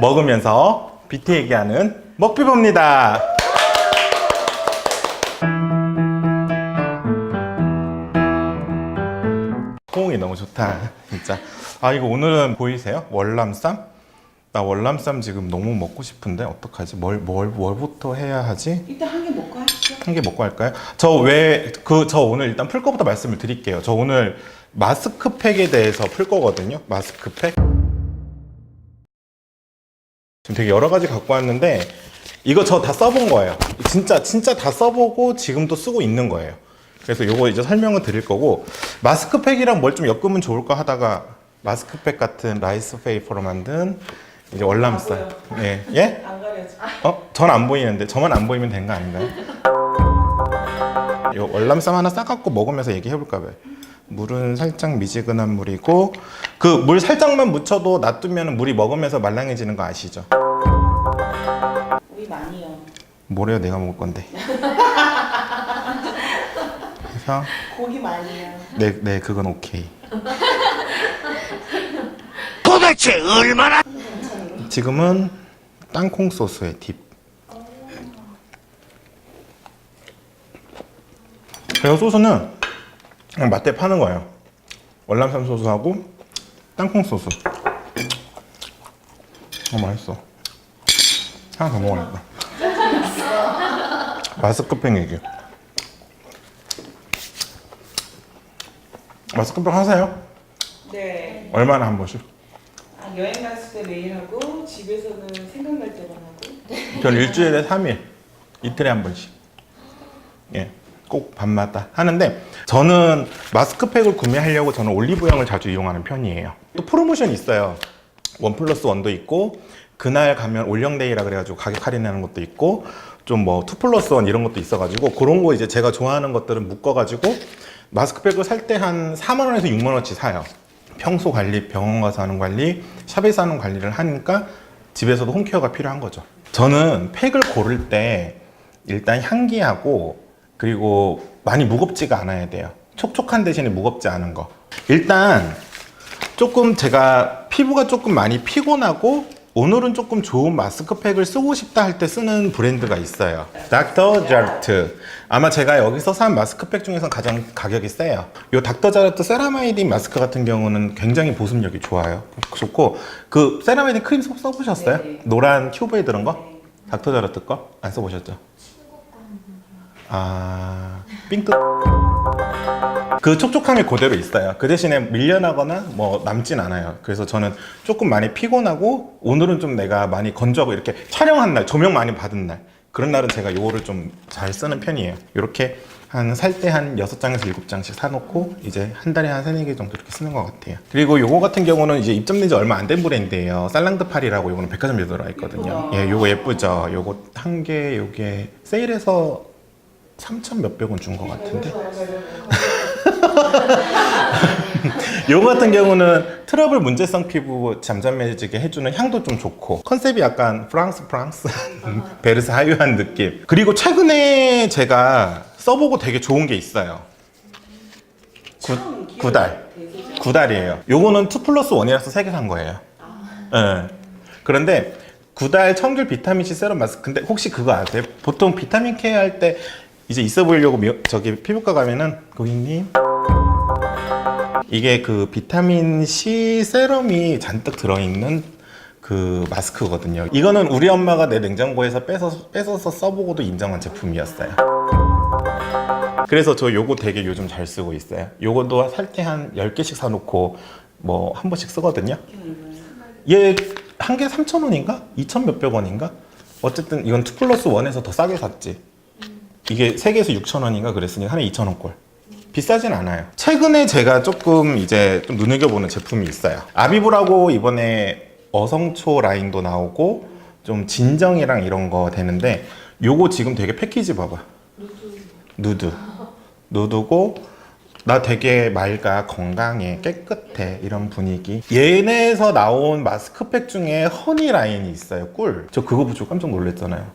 먹으면서 비트 얘기하는 먹비보입니다. 호응이 너무 좋다, 진짜. 아 이거 오늘은 보이세요? 월남쌈? 나 월남쌈 지금 너무 먹고 싶은데 어떡하지? 뭘, 뭘, 뭘부터 해야 하지? 일단 한 개 먹고 하시죠. 한 개 먹고 할까요? 저 왜 그 저 오늘 일단 풀 거부터 말씀을 드릴게요. 저 오늘 마스크팩에 대해서 풀 거거든요. 마스크팩. 지금 되게 여러 가지 갖고 왔는데 이거 저 다 써본 거예요. 진짜 진짜 다 써보고 지금도 쓰고 있는 거예요. 그래서 요거 이제 설명을 드릴 거고 마스크팩이랑 뭘 좀 엮으면 좋을까 하다가 마스크팩 같은 라이스 페이퍼로 만든 이제 월남쌈. 예. 예? 안 가려져. 어? 전 안 보이는데 저만 안 보이면 된거 아닌가요? 요 월남쌈 하나 싸갖고 먹으면서 얘기해 볼까 봐요. 물은 살짝 미지근한 물이고 그 물 살짝만 묻혀도 놔두면 물이 먹으면서 말랑해지는 거 아시죠? 많이요. 뭐래요? 내가 먹을 건데. 그래서 고기 많이요. 네, 네 그건 오케이. 도대체 얼마나 지금은 땅콩 소스의 딥. 그리고 소스는 그냥 마트에 파는 거예요. 월남쌈 소스하고 땅콩 소스. 어 맛있어. 하나 더 먹어야겠다 마스크팩 얘기 마스크팩 하세요? 네. 얼마나 한 번씩? 아, 여행 갔을 때 매일 하고 집에서는 생각날 때만 하고. 전 일주일에 3일 이틀에 한 번씩 예, 꼭 밤마다 하는데 저는 마스크팩을 구매하려고 저는 올리브영을 자주 이용하는 편이에요 또 프로모션이 있어요 원 플러스 원도 있고 그날 가면 올영데이라 그래가지고 가격 할인하는 것도 있고 좀뭐 투 플러스 원 이런 것도 있어가지고 그런 거 이제 제가 좋아하는 것들은 묶어가지고 마스크팩을 살 때 한 4만 원에서 6만 원치 사요 평소 관리, 병원 가서 하는 관리, 샵에서 하는 관리를 하니까 집에서도 홈케어가 필요한 거죠. 저는 팩을 고를 때 일단 향기하고 그리고 많이 무겁지가 않아야 돼요. 촉촉한 대신에 무겁지 않은 거. 일단 조금 제가 피부가 조금 많이 피곤하고 오늘은 조금 좋은 마스크팩을 쓰고 싶다 할 때 쓰는 브랜드가 있어요. 닥터 자르트. 아마 제가 여기서 산 마스크팩 중에서 가장 가격이 세요. 이 닥터 자르트 세라마이딘 마스크 같은 경우는 굉장히 보습력이 좋아요. 좋고 그 세라마이딘 크림 써- 써보셨어요? 네. 노란 튜브에 들은 거? 닥터 자르트 거? 안 써보셨죠? 아, 삥끗. 그 촉촉함이 그대로 있어요. 그 대신에 밀려나거나 뭐 남진 않아요. 그래서 저는 조금 많이 피곤하고 오늘은 좀 내가 많이 건조하고 이렇게 촬영한 날, 조명 많이 받은 날 그런 날은 제가 요거를 좀 잘 쓰는 편이에요. 이렇게 한 살 때한 여섯 장에서 일곱 장씩 사놓고 이제 한 달에 한 세네 개 정도 이렇게 쓰는 것 같아요. 그리고 요거 같은 경우는 이제 입점된 지 얼마 안 된 브랜드예요. 살랑드팔이라고 요거는 백화점에 들어가 있거든요. 예, 요거 예쁘죠. 요거 한 개 요게 세일해서 3천 몇백 원 준 것 같은데. 요거 같은 경우는 트러블 문제성 피부 잠잠해지게 해주는 향도 좀 좋고 컨셉이 약간 프랑스 프랑스 베르스 하유한 느낌 그리고 최근에 제가 써보고 되게 좋은 게 있어요 구, 구달. 구달이에요 요거는 2 플러스 1이라서 3개 산 거예요 예. 그런데 구달 청귤 비타민C 세럼 마스크 근데 혹시 그거 아세요? 보통 비타민 K 할 때 이제 있어 보이려고 미- 저기 피부과 가면은 고객님 이게 그 비타민 C 세럼이 잔뜩 들어있는 그 마스크거든요. 이거는 우리 엄마가 내 냉장고에서 뺏어서, 뺏어서 써보고도 인정한 제품이었어요. 그래서 저 요거 되게 요즘 잘 쓰고 있어요. 요것도 살 때 한 10개씩 사놓고 뭐 한 번씩 쓰거든요. 얘 한 개 3,000원인가? 2,000 몇백 원인가? 어쨌든 이건 2 플러스 1에서 더 싸게 샀지. 이게 3개에서 6,000원인가 그랬으니까 하나에 2,000원 꼴. 비싸진 않아요. 최근에 제가 조금 이제 좀 눈여겨보는 제품이 있어요. 아비브라고 이번에 어성초 라인도 나오고 좀 진정이랑 이런 거 되는데 요거 지금 되게 패키지 봐봐. 누드. 누드고 나 되게 맑아 건강해 깨끗해 이런 분위기 얘네에서 나온 마스크팩 중에 허니 라인이 있어요 꿀 저 그거 보고 깜짝 놀랐잖아요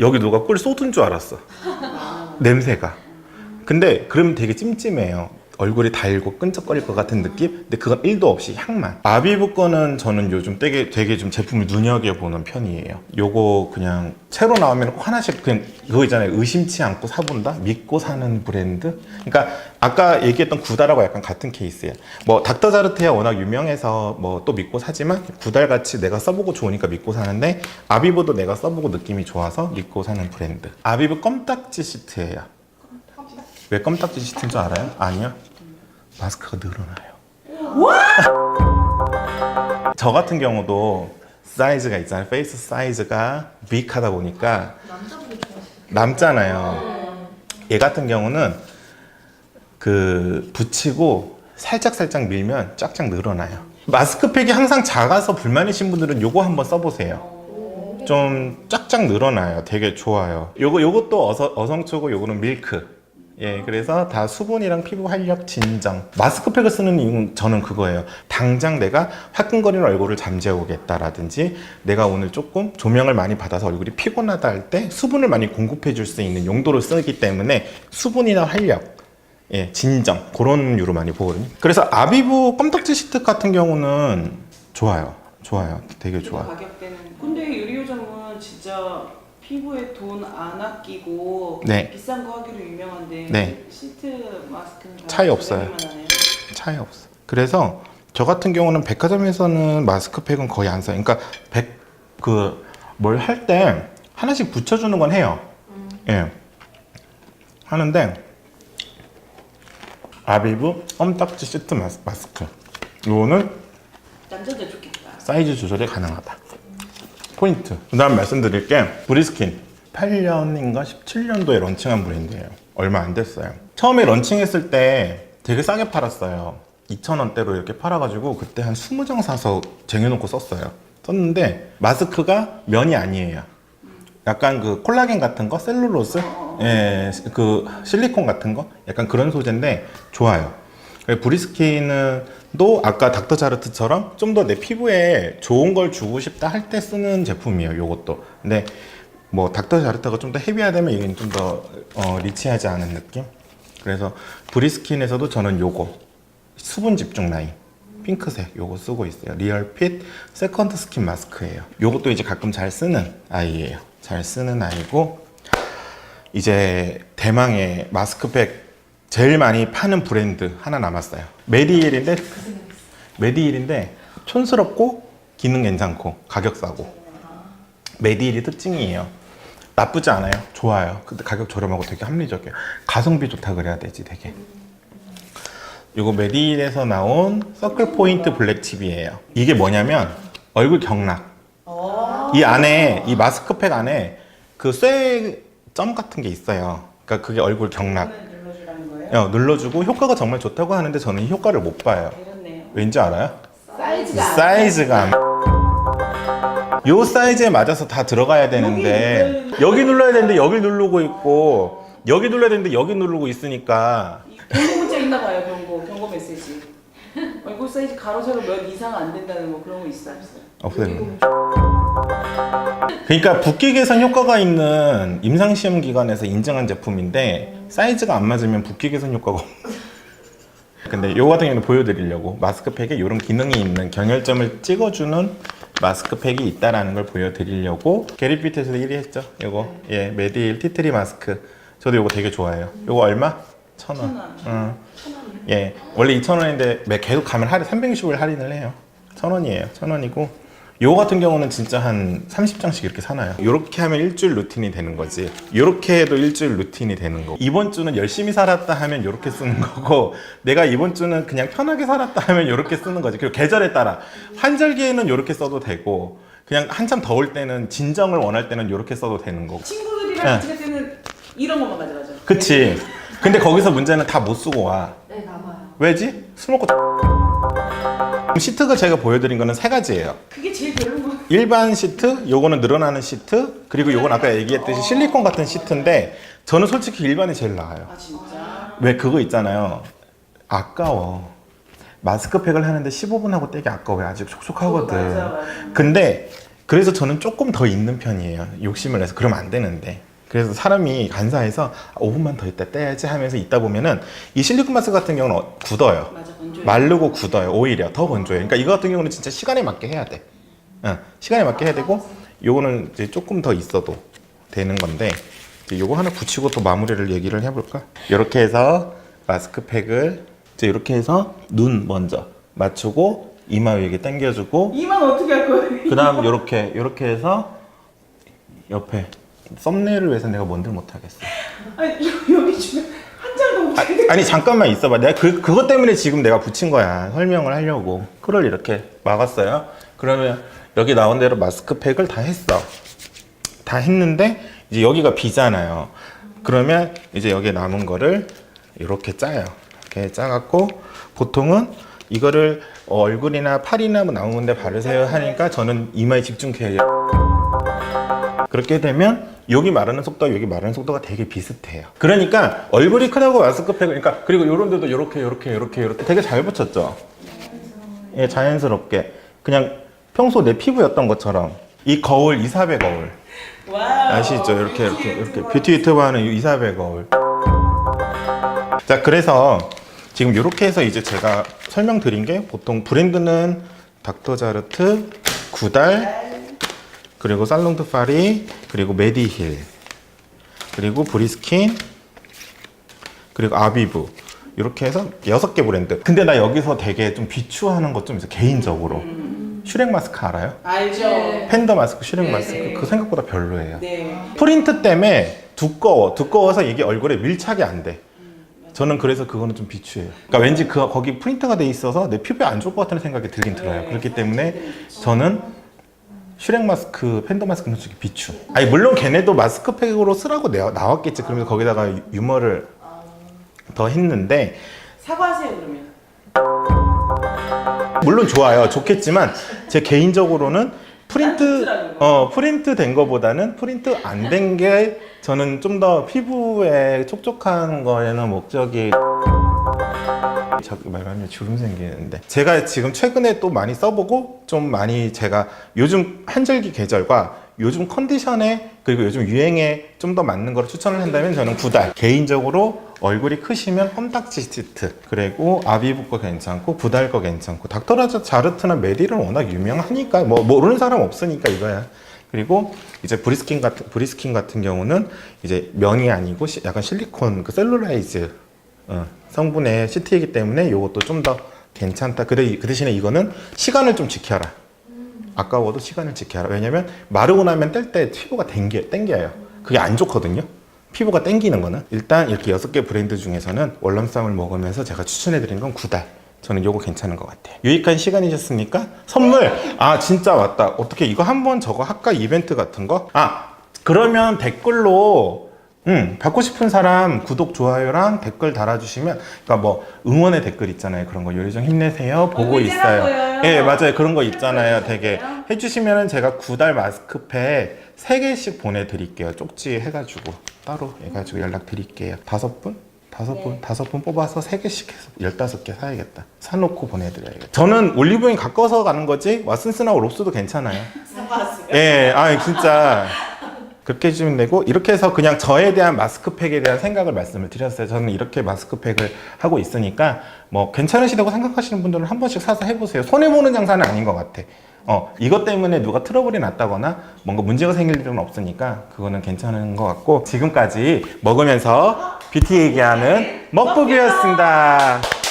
여기 누가 꿀 쏟은 줄 알았어. 냄새가. 근데 그러면 되게 찜찜해요 얼굴이 달고 끈적거릴 것 같은 느낌? 근데 그건 1도 없이 향만. 아비브 거는 저는 요즘 되게, 되게 좀 제품을 눈여겨보는 편이에요. 요거 그냥 새로 나오면 꼭 하나씩 그냥 그거 있잖아요. 의심치 않고 사본다? 믿고 사는 브랜드? 그러니까 아까 얘기했던 구달하고 약간 같은 케이스예요. 뭐 닥터자르트야 워낙 유명해서 뭐 또 믿고 사지만 구달같이 내가 써보고 좋으니까 믿고 사는데 아비브도 내가 써보고 느낌이 좋아서 믿고 사는 브랜드. 아비브 껌딱지 시트예요. 왜 껌딱지 시트인 줄 알아요? 아니요. 마스크가 늘어나요. 저 같은 경우도 사이즈가 있잖아요. 페이스 사이즈가 빅하다 보니까 남잖아요. 얘 같은 경우는 그 붙이고 살짝 살짝 밀면 쫙쫙 늘어나요. 마스크팩이 항상 작아서 불만이신 분들은 요거 한번 써보세요. 좀 쫙쫙 늘어나요. 되게 좋아요. 요거 요것도 어서, 어성초고 요거는 밀크. 예, 그래서 다 수분이랑 피부 활력 진정. 마스크팩을 쓰는 이유는 저는 그거예요. 당장 내가 화끈거리는 얼굴을 잠재우겠다라든지 내가 오늘 조금 조명을 많이 받아서 얼굴이 피곤하다 할 때 수분을 많이 공급해 줄 수 있는 용도로 쓰기 때문에 수분이나 활력, 예, 진정 그런 유로 많이 보거든요. 그래서 아비브 껌딱지 시트 같은 경우는 좋아요. 좋아요. 되게 좋아. 가격대는. 근데 유리요정은 진짜 피부에 돈 안 아끼고 네. 비싼 거 하기로 유명한데 네. 시트 마스크는 차이 없어요. 차이 없어. 그래서 저 같은 경우는 백화점에서는 마스크팩은 거의 안 써요. 그러니까 백 그 뭘 할 때 하나씩 붙여주는 건 해요. 예. 하는데 아비브 껌딱지 시트 마스, 마스크. 이거는 남자들 좋겠다. 사이즈 조절이 가능하다. 포인트. 그 다음 말씀드릴 게 브리스킨. 8년인가 17년도에 런칭한 브랜드예요. 얼마 안 됐어요. 처음에 런칭했을 때 되게 싸게 팔았어요. 2,000원대로 이렇게 팔아가지고 그때 한 20장 사서 쟁여놓고 썼어요. 썼는데 마스크가 면이 아니에요. 약간 그 콜라겐 같은 거, 셀룰로스, 예, 그 실리콘 같은 거, 약간 그런 소재인데 좋아요. 브리스킨은 또 아까 닥터 자르트처럼 좀 더 내 피부에 좋은 걸 주고 싶다 할 때 쓰는 제품이에요. 요것도. 근데 뭐 닥터 자르트가 좀 더 헤비하다면 이건 좀더 어, 리치하지 않은 느낌. 그래서 브리스킨에서도 저는 요거 수분 집중 라인 핑크색 요거 쓰고 있어요. 리얼핏 세컨드 스킨 마스크예요. 요것도 이제 가끔 잘 쓰는 아이예요. 잘 쓰는 아이고 이제 대망의 마스크팩 제일 많이 파는 브랜드 하나 남았어요. 메디힐인데 메디힐인데 촌스럽고 기능 괜찮고 가격 싸고 메디힐이 특징이에요. 나쁘지 않아요. 좋아요. 근데 가격 저렴하고 되게 합리적이에요. 가성비 좋다 그래야 되지 되게. 이거 메디힐에서 나온 서클 포인트 블랙 칩이에요. 이게 뭐냐면 얼굴 경락. 이 안에 이 마스크팩 안에 그 쇠 점 같은 게 있어요. 그러니까 그게 얼굴 경락. 어, 눌러주고 효과가 정말 좋다고 하는데 저는 이 효과를 못 봐요. 이렇네요. 왠지 알아요? 사이즈가 사이즈가 안- 요 사이즈에 맞아서 다 들어가야 되는데 여기 눌러야 되는데 여기 누르고 있고 여기 눌러야 되는데 여기 누르고 있으니까 경고 문자 있나 봐요. 경고 경고 메시지. 얼굴 사이즈 가로 세로 몇 이상 안 된다는 뭐 그런 거 있어 없어요? 없애는 그러니까 붓기 개선 효과가 있는 임상 시험 기관에서 인증한 제품인데 사이즈가 안 맞으면 붓기 개선 효과가 없 근데 요 같은 경우는 보여드리려고 마스크팩에 이런 기능이 있는 경혈점을 찍어주는 마스크팩이 있다라는 걸 보여드리려고 게리피트에서 1위 했죠. 요거. 예 메디힐 티트리 마스크. 저도 요거 되게 좋아해요. 요거 얼마? 천 원. 천 원. 응. 예. 원래 2천 원인데 매 계속 가면 할인 360을 할인을 해요. 천 원이에요. 천 원이고 요거 같은 경우는 진짜 한 30장씩 이렇게 사나요 요렇게 하면 일주일 루틴이 되는 거지 요렇게 해도 일주일 루틴이 되는 거 이번 주는 열심히 살았다 하면 요렇게 쓰는 거고 내가 이번 주는 그냥 편하게 살았다 하면 요렇게 쓰는 거지 그리고 계절에 따라 한절기에는 요렇게 써도 되고 그냥 한참 더울 때는 진정을 원할 때는 요렇게 써도 되는 거고 친구들이랑 네. 같이 갈 때는 이런 것만 가져가죠. 그치 근데 거기서 문제는 다 못 쓰고 와 네, 남아요. 왜지? 술 먹고 시트가 제가 보여드린 거는 세 가지예요 그게 제일 별로인 거. 일반 시트, 요거는 늘어나는 시트, 그리고 요건 아까 얘기했듯이 실리콘 같은 시트인데 저는 솔직히 일반이 제일 나아요. 아 진짜. 왜 그거 있잖아요. 아까워. 마스크팩을 하는데 15분 하고 떼기 아까워요. 아직 촉촉하거든. 맞아 맞아. 근데 그래서 저는 조금 더 있는 편이에요. 욕심을 내서 그러면 안 되는데. 그래서 사람이 간사해서 5분만 더 있다 떼야지 하면서 있다 보면은 이 실리콘 마스크 같은 경우는 어- 굳어요. 맞아 건조해. 마르고 굳어요. 오히려 더 건조해요. 그러니까 이거 같은 경우는 진짜 시간에 맞게 해야 돼. 응, 시간에 맞게 해야 되고 요거는 이제 조금 더 있어도 되는 건데 이제 요거 하나 붙이고 또 마무리를 얘기를 해볼까? 이렇게 해서 마스크팩을 이제 이렇게 해서 눈 먼저 맞추고 이마 위에 당겨주고 이만 어떻게 할 거야? 그다음 요렇게 요렇게 해서 옆에 썸네일을 위해서 내가 뭔들 못하겠어. 아니 여- 여기 주면 한 장도 못 해. 아니 잠깐만 있어봐. 내가 그 그것 때문에 지금 내가 붙인 거야. 설명을 하려고. 코를 이렇게 막았어요. 그러면 여기 나온 대로 마스크팩을 다 했어. 다 했는데 이제 여기가 비잖아요. 그러면 이제 여기에 남은 거를 이렇게 짜요. 이렇게 짜갖고 보통은 이거를 어, 얼굴이나 팔이나 뭐 나온 데 바르세요 하니까 저는 이마에 집중해요. 그렇게 되면 여기 마르는 속도와 여기 마르는 속도가 되게 비슷해요. 그러니까 얼굴이 크다고 마스크팩을 그러니까 그리고 이런 데도 이렇게 이렇게 이렇게 이렇게 되게 잘 붙였죠. 예, 자연스럽게 그냥 평소 내 피부였던 것처럼 이 거울 이사배 거울 와우. 아시죠? 이렇게 이렇게 이렇게 뷰티 유튜브 하는 이 이사배 거울. 자, 그래서 지금 이렇게 해서 이제 제가 설명드린 게 보통 브랜드는 닥터자르트, 구달, 그리고 살롱드 파리, 그리고 메디힐, 그리고 브리스킨, 그리고 아비브. 이렇게 해서 여섯 개 브랜드. 근데 나 여기서 되게 좀 비추하는 것 좀 있어, 개인적으로. 슈렉 마스크 알아요? 알죠. 네. 팬더 마스크, 슈렉 네, 마스크. 네. 그거 생각보다 별로예요. 네. 프린트 때문에 두꺼워. 두꺼워서 이게 얼굴에 밀착이 안 돼. 저는 그래서 그거는 좀 비추해요. 그러니까 왠지 그 거기 프린트가 돼 있어서 내 피부에 안 좋을 것 같다는 생각이 들긴 들어요. 네. 그렇기 때문에 저는 슈렉 마스크, 팬더 마스크는 솔직히 비추. 아니 물론 걔네도 마스크팩으로 쓰라고 내- 나왔겠지. 그러면서 거기다가 유- 유머를 더 했는데 사과하세요 그러면. 물론 좋아요. 좋겠지만 제 개인적으로는 프린트. 어 프린트 된 거보다는 프린트 안 된 게 저는 좀 더 피부에 촉촉한 거에는 목적이 자꾸 말하면 주름 생기는데 제가 지금 최근에 또 많이 써보고 좀 많이 제가 요즘 한절기 계절과 요즘 컨디션에 그리고 요즘 유행에 좀 더 맞는 거를 추천을 한다면 저는 구달. 개인적으로 얼굴이 크시면 험딱지 시트. 그리고 아비브 거 괜찮고 구달 거 괜찮고 닥터라자 자르트나 메디는 워낙 유명하니까 뭐 모르는 사람 없으니까 이거야. 그리고 이제 브리스킨 같은 브리스킨 같은 경우는 이제 면이 아니고 시- 약간 실리콘 그 셀룰라이즈 어, 성분의 시트이기 때문에 이것도 좀 더 괜찮다. 그래 그 대신에 이거는 시간을 좀 지켜라. 아까워도 시간을 지켜라. 왜냐면 마르고 나면 뗄 때 피부가 땡겨 땡겨요. 그게 안 좋거든요. 피부가 땡기는 거는 일단 이렇게 여섯 개 브랜드 중에서는 월남쌈을 먹으면서 제가 추천해드린 건 구달. 저는 요거 괜찮은 것 같아요. 유익한 시간이셨습니까? 선물! 아, 진짜 맞다. 어떻게 이거 한 번 저거 할까? 이벤트 같은 거? 아, 그러면 댓글로 음, 받고 싶은 사람 구독, 좋아요랑 댓글 달아주시면, 그러니까 뭐 응원의 댓글 있잖아요. 그런 거 요리정 힘내세요. 보고 얼굴 있어요. 찌라고요. 예, 맞아요. 그런 거 있잖아요. 되게 해주시면은 제가 구달 마스크팩 세 개씩 보내드릴게요. 쪽지 해가지고 따로 해가지고 연락 드릴게요. 다섯 분? 다섯 분? 다섯 분 뽑아서 세 개씩 해서 열다섯 개 사야겠다. 사놓고 보내드려야겠다. 저는 올리브영 가까워서 가는 거지 왓슨스나 롭스도 괜찮아요. 예, 아 진짜 그렇게 해주면 되고 이렇게 해서 그냥 저에 대한 마스크팩에 대한 생각을 말씀을 드렸어요. 저는 이렇게 마스크팩을 하고 있으니까 뭐 괜찮으시다고 생각하시는 분들은 한 번씩 사서 해보세요. 손해 보는 장사는 아닌 것 같아. 어 이것 때문에 누가 트러블이 났다거나 뭔가 문제가 생길 일은 없으니까 그거는 괜찮은 것 같고 지금까지 먹으면서 뷰티 얘기하는 먹부비였습니다.